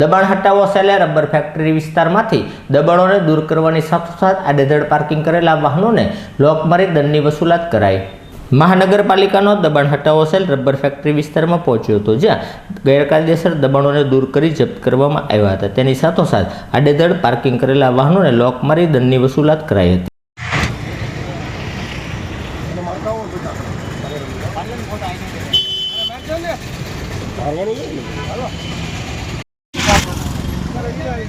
દબાણ હટાવો સેલે rubber factory વિસ્તારમાંથી દબાણોને દૂર કરવાની સાથોસાથ આડેધડ પાર્કિંગ કરેલા વાહનોને લોક મારી દંડની વસૂલાત કરાઈ. મહાનગરપાલિકાનો દબાણ હટાવો સેલ રબર ફેક્ટરી વિસ્તારમાં પહોંચ્યો હતો, જ્યાં ગેરકાયદેસર દબાણોને દૂર કરી જપ્ત કરવામાં આવ્યા હતા. તેની સાથોસાથ આડેધડ પાર્કિંગ કરેલા વાહનોને લોક મારી દંડની વસૂલાત કરાઈ હતી. đây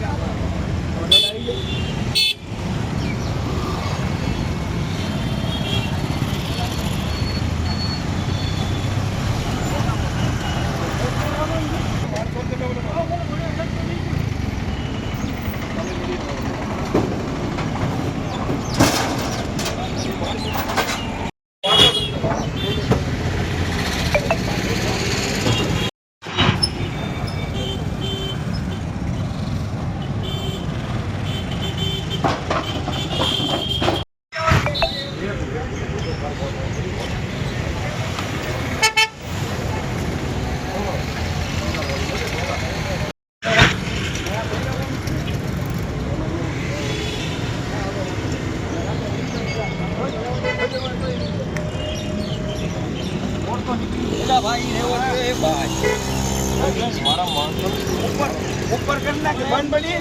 ઉપર. કરી નાખી બંધ બની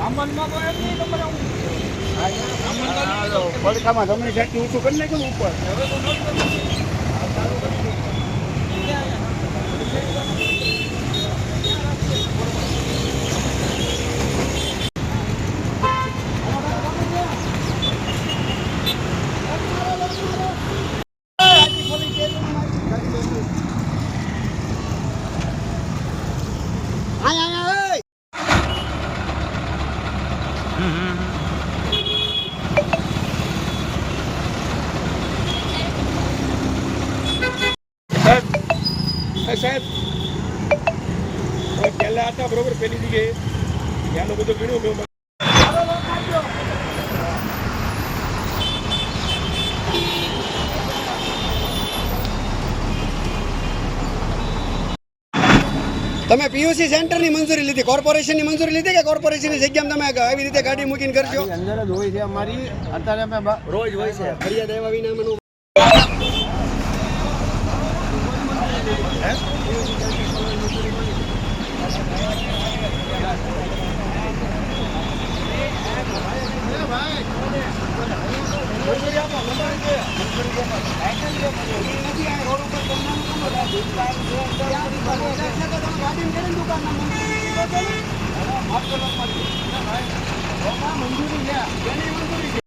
આમનમાં તો એમ નહીં તમારે પડખામાં તમને જાતિ ઊંચું કરી નાખ્યું ને ઉપર સાહેબ. એ સાહેબ. પહેલા હતા બરોબર પેલી જગ્યાએ ત્યાંનું બધું ગણ્યું તમે પીયુસી સેન્ટરની મંજૂરી લીધી? કોર્પોરેશનની મંજૂરી લીધી કે કોર્પોરેશનની જગ્યામાં તમે આવી રીતે ગાડી મૂકીને કરશો? અંદર જ હોય છે અમારી. અત્યારે અમે રોજ હોય છે. ફરિયાદ આવ્યા વિના મને નથી આ રોડ ઉપર તમને મંજૂરી છે.